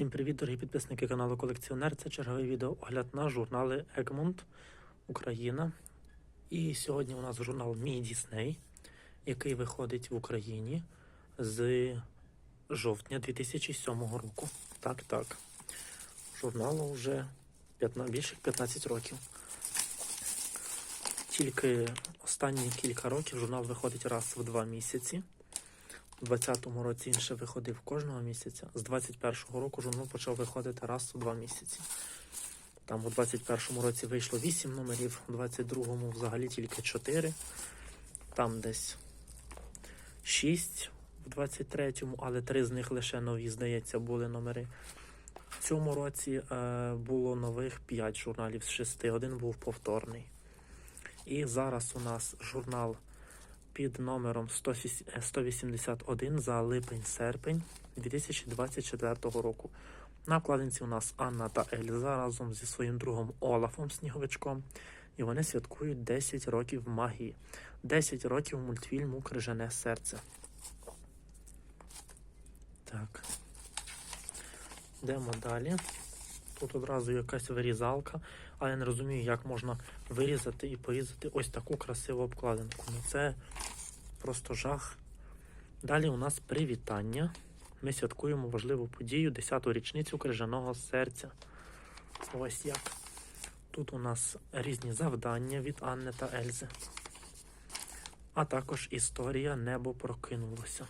Всім привіт, дорогі підписники каналу Колекціонер. Це черговий відеоогляд на журнали Egmont Україна. І сьогодні у нас журнал Мій Дісней, який виходить в Україні з жовтня 2007 року. Так, так. Журналу вже 15, більше 15 років. Тільки останні кілька років журнал виходить раз в два місяці. У 2020 році він ще виходив кожного місяця. З 21-го року журнал почав виходити раз у два місяці. Там у 21-му році вийшло 8 номерів, у 22-му взагалі тільки 4. Там десь 6 в 23-му, але 3 з них лише нові, здається, були номери. В цьому році е, було нових 5 журналів з 6, один був повторний. І зараз у нас журнал під номером 181 за липень-серпень 2024 року. На вкладинці у нас Анна та Ельза разом зі своїм другом Олафом Сніговичком. І вони святкують 10 років магії, 10 років мультфільму Крижане серце. Так. Йдемо далі. Тут одразу якась вирізалка, але я не розумію, як можна вирізати і порізати ось таку красиву обкладинку. Ну це просто жах. Далі у нас привітання. Ми святкуємо важливу подію 10-ту річницю крижаного серця. Ось як. Тут у нас різні завдання від Анни та Ельзи. А також історія Небо прокинулося.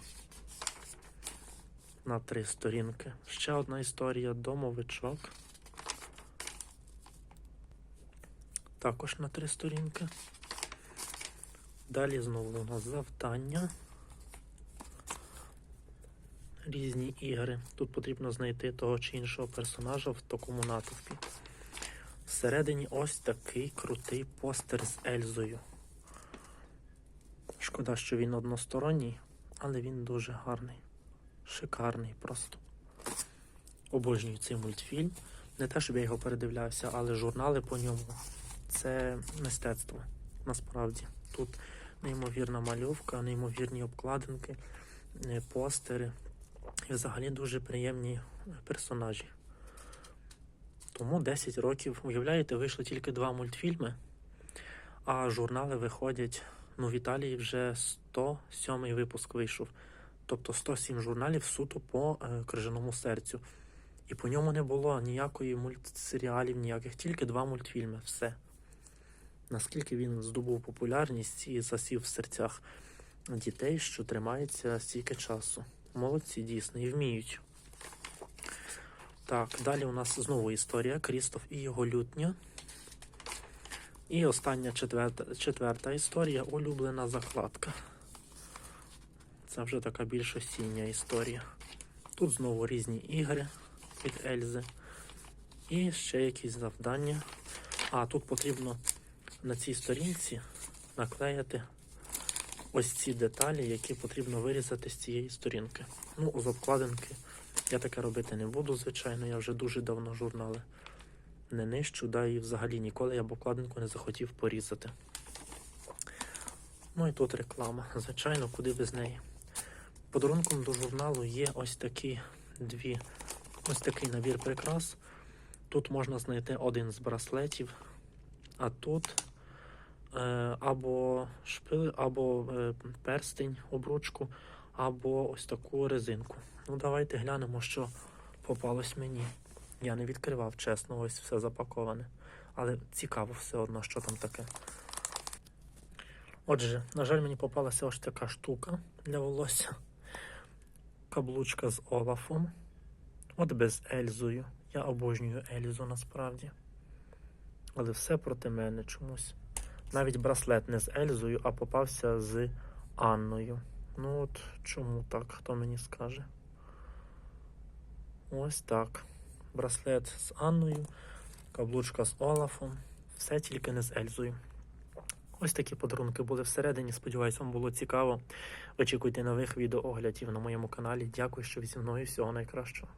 На три сторінки. Ще одна історія домовичок. Також на три сторінки. Далі знову у нас завдання. Різні ігри. Тут потрібно знайти того чи іншого персонажа в такому натовпі. Всередині ось такий крутий постер з Ельзою. Шкода, що він односторонній, але він дуже гарний. Шикарний просто. Обожнюю цей мультфільм. Не те, щоб я його передивлявся, але журнали по ньому це мистецтво. Насправді. Тут неймовірна мальовка, неймовірні обкладинки, е, постери і взагалі дуже приємні персонажі. Тому 10 років, уявляєте, вийшло тільки два мультфільми, а журнали виходять. Ну, в Італії вже 107 випуск вийшов. Тобто 107 журналів суто по е, крижаному серцю. І по ньому не було ніякої мультсеріалів, ніяких, тільки два мультфільми. Все. Наскільки він здобув популярність і засів в серцях дітей, що тримається стільки часу. Молодці дійсно і вміють. Так, далі у нас знову історія Крістоф і його лютня. І остання четверта, четверта історія улюблена закладка. Це вже така більш осіння історія. Тут знову різні ігри від Ельзи. І ще якісь завдання. А, тут потрібно на цій сторінці наклеїти ось ці деталі, які потрібно вирізати з цієї сторінки. Ну, з обкладинки я таке робити не буду, звичайно, я вже дуже давно журнали не нищу, да і взагалі ніколи я б обкладинку не захотів порізати. Ну і тут реклама. Звичайно, куди без неї. Подарунком до журналу є ось такі дві, ось такий набір прикрас. Тут можна знайти один з браслетів, а тут або шпили, або е, перстень, обручку, або ось таку резинку. Ну, давайте глянемо, що попалось мені. Я не відкривав, чесно, ось все запаковане. Але цікаво все одно, що там таке. Отже, на жаль, мені попалася ось така штука для волосся. Каблучка з Олафом. От без Ельзою. Я обожнюю Ельзу насправді. Але все проти мене чомусь. Навіть браслет не з Ельзою, а попався з Анною. Ну от чому так? Хто мені скаже? Ось так. Браслет з Анною, каблучка з Олафом. Все тільки не з Ельзою. Ось такі подарунки були всередині. Сподіваюсь, вам було цікаво. Очікуйте нових відеооглядів на моєму каналі. Дякую, що ви зі мною. Всього найкращого.